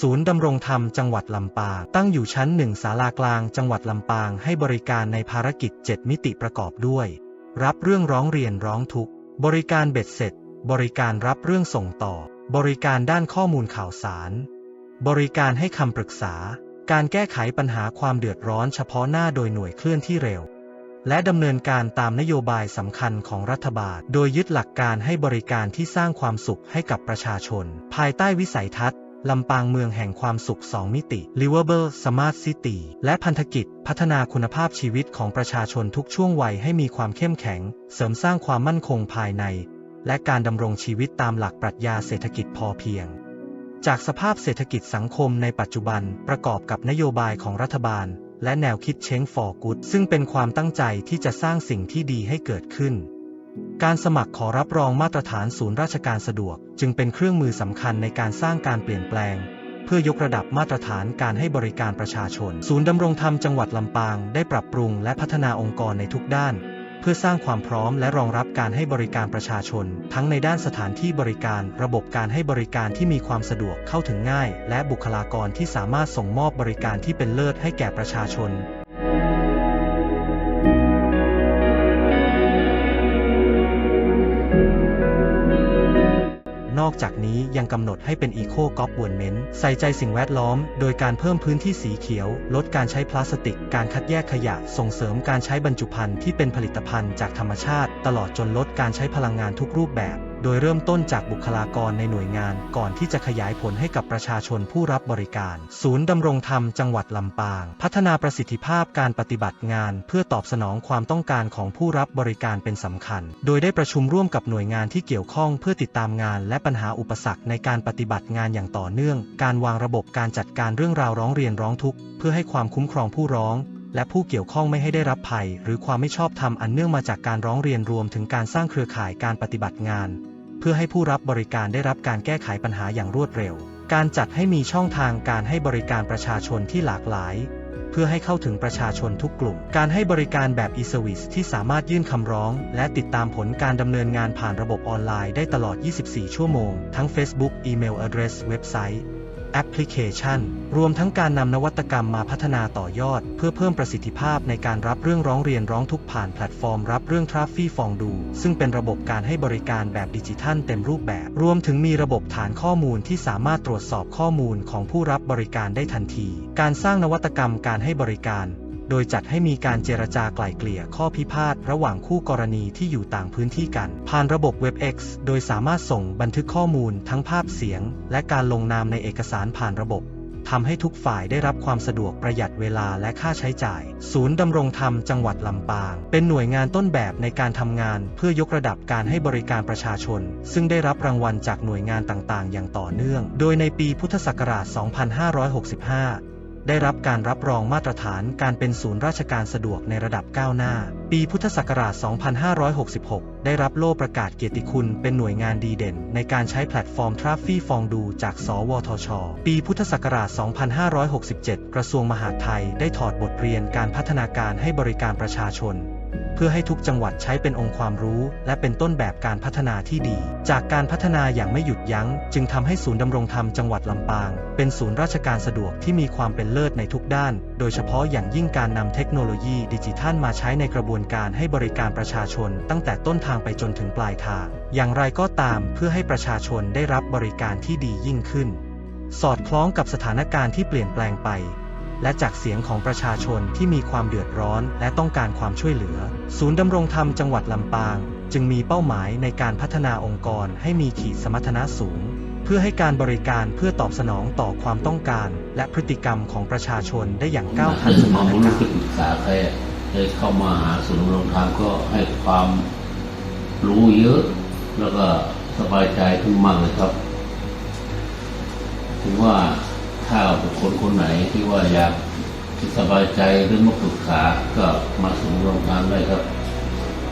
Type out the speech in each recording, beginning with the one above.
ศูนย์ดำรงธรรมจังหวัดลำปางตั้งอยู่ชั้นหนึ่งศาลากลางจังหวัดลำปางให้บริการในภารกิจ 7 มิติประกอบด้วย รับเรื่องร้องเรียนร้องทุกข์ บริการเบ็ดเสร็จ บริการรับเรื่องส่งต่อ บริการด้านข้อมูลข่าวสาร บริการให้คำปรึกษา การแก้ไขปัญหาความเดือดร้อนเฉพาะหน้าโดยหน่วยเคลื่อนที่เร็ว และดำเนินการตามนโยบายสำคัญของรัฐบาล โดยยึดหลักการให้บริการที่สร้างความสุขให้กับประชาชน ภายใต้วิสัยทัศน์ ลำปางเมืองแห่งความสุข 2 มิติ Livable Smart City และพันธกิจ พัฒนาคุณภาพชีวิตของประชาชนทุกช่วงวัยให้มีความเข้มแข็ง เสริมสร้างความมั่นคงภายใน และการดำรงชีวิตตามหลักปรัชญาเศรษฐกิจพอเพียง จากสภาพเศรษฐกิจสังคมในปัจจุบันประกอบกับนโยบายของรัฐบาล และแนวคิดเช้ง for good ซึ่งเป็นความตั้งใจที่จะสร้างสิ่งที่ดีให้เกิดขึ้น การสมัครขอรับรองมาตรฐานศูนย์ราชการสะดวก จึงเป็นเครื่องมือสำคัญในการสร้างการเปลี่ยนแปลง เพื่อยกระดับมาตรฐานการให้บริการประชาชน ศูนย์ดำรงธรรมจังหวัดลำปางได้ปรับปรุงและพัฒนาองค์กรในทุกด้าน เพื่อสร้างความพร้อมและรองรับการให้บริการประชาชน ทั้งในด้านสถานที่บริการ ระบบการให้บริการที่มีความสะดวกเข้าถึงง่าย และบุคลากรที่สามารถส่งมอบบริการที่เป็นเลิศให้แก่ประชาชน นอกจากนี้ยังกำหนดให้เป็น Eco Government ใส่ใจสิ่งแวดล้อม โดยการเพิ่มพื้นที่สีเขียว ลดการใช้พลาสติก การคัดแยกขยะ ส่งเสริมการใช้บรรจุภัณฑ์ที่เป็นผลิตภัณฑ์จากธรรมชาติ ตลอดจนลดการใช้พลังงานทุกรูปแบบ โดยเริ่มต้นจากบุคลากรในหน่วยงานก่อนที่จะขยายผลให้กับประชาชนผู้รับบริการ ศูนย์ดำรงธรรมจังหวัดลำปาง พัฒนาประสิทธิภาพการปฏิบัติงาน เพื่อตอบสนองความต้องการของผู้รับบริการเป็นสำคัญ โดยได้ประชุมร่วมกับหน่วยงานที่เกี่ยวข้องเพื่อติดตามงานและปัญหาอุปสรรคในการปฏิบัติงานอย่างต่อเนื่อง การวางระบบการจัดการเรื่องราวร้องเรียนร้องทุกข์เพื่อให้ความคุ้มครองผู้ร้องและผู้เกี่ยวข้องไม่ให้ได้รับภัย หรือความไม่ชอบธรรมอันเนื่องมาจากการร้องเรียนรวมถึงการสร้างเครือข่ายการปฏิบัติงาน เพื่อให้ผู้รับบริการได้รับการแก้ไขปัญหาอย่างรวดเร็ว การจัดให้มีช่องทางการให้บริการประชาชนที่หลากหลาย เพื่อให้เข้าถึงประชาชนทุกกลุ่ม การให้บริการแบบ e-service ที่สามารถยื่นคำร้อง และติดตามผลการดำเนินงานผ่านระบบออนไลน์ได้ตลอด 24 ชั่วโมง ทั้ง Facebook Email Address เว็บไซต์ แอปพลิเคชัน รวมทั้งการนำนวัตกรรมมาพัฒนาต่อยอด เพื่อเพิ่มประสิทธิภาพในการรับเรื่องร้องเรียนร้องทุกข์ผ่านแพลตฟอร์มรับเรื่องทราฟฟี่ฟองดู ซึ่งเป็นระบบการให้บริการแบบดิจิทัลเต็มรูปแบบ รวมถึงมีระบบฐานข้อมูลที่สามารถตรวจสอบข้อมูลของผู้รับบริการได้ทันที การสร้างนวัตกรรมการให้บริการ โดยจัดให้มีการเจรจาไกลายเกลี่ยข้อพิพาทระหว่างคู่กรณีที่อยู่ต่างพื้นที่กัน ผ่านระบบ WebEx โดยสามารถส่งบันทึกข้อมูลทั้งภาพเสียง และการลงนามในเอกสารผ่านระบบทำให้ทุกฝ่ายได้รับความสะดวกประหยัดเวลาและค่าใช้จ่าย ศูนย์ดำรงธรรมจังหวัดลำปาง เป็นหน่วยงานต้นแบบในการทำงานเพื่อยกระดับการให้บริการประชาชน ซึ่งได้รับรางวัลจากหน่วยงานต่างๆ อย่างต่อเนื่อง โดยในปีพุทธศักราช 2565 ได้รับการรับรองมาตรฐานการเป็นศูนย์ราชการสะดวกในระดับก้าวหน้า ปีพุทธศักราช 2566 ได้รับโล่ประกาศเกียรติคุณเป็นหน่วยงานดีเด่น ในการใช้แพลตฟอร์มทราฟฟี่ฟองดูจาก สวทช ปีพุทธศักราช 2567 กระทรวงมหาดไทยได้ถอดบทเรียนการพัฒนาการให้บริการประชาชน เพื่อให้ทุกจังหวัดใช้เป็นองค์ความรู้ และเป็นต้นแบบการพัฒนาที่ดี จากการพัฒนาอย่างไม่หยุดยัง้ง จึงทำให้ศูนย์ดำรงธรรมจังหวัดลำปาง เป็นศูนย์ราชการสะดวกที่มีความเป็นเลิศในทุกด้าน โดยเฉพาะอย่างยิ่งการนำเทคโนโลยีดิจิทัลมาใช้ในกระบวนการให้บริการประชาชน ตั้งแต่ต้นทางไปจนถึงปลายทาง อย่างไรก็ตามเพื่อให้ประชาชนได้รับบริการที่ดียิ่งขึ้น สอดคล้องกับสถานการณ์ที่เปลี่ยนแปลงไป และจากเสียงของประชาชนที่มีความเดือดร้อนและต้องการความช่วยเหลือ ศูนย์ดำรงธรรมจังหวัดลำปาง จึงมีเป้าหมายในการพัฒนาองค์กรให้มีขีดสมรรถนะสูง เพื่อให้การบริการเพื่อตอบสนองต่อความต้องการ และพฤติกรรมของประชาชนได้อย่างก้าวทันสมอถานรู้การณ์ศึกษาใครเลยเข้ามาหาศูนย์ดำรงธรรมก็ให้ความรู้เยอะ แล้วก็สบายใจขึ้นมากเลยครับ ถึงว่า ถ้าบุคคลคนไหนที่ว่าอยากที่สบายใจหรือมาปรึกษาก็มาศูนย์ดำรงธรรมได้ครับ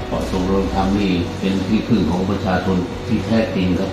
เพราะศูนย์ดำรงธรรมนี่เป็นที่พึ่งของประชาชนที่แท้จริงครับ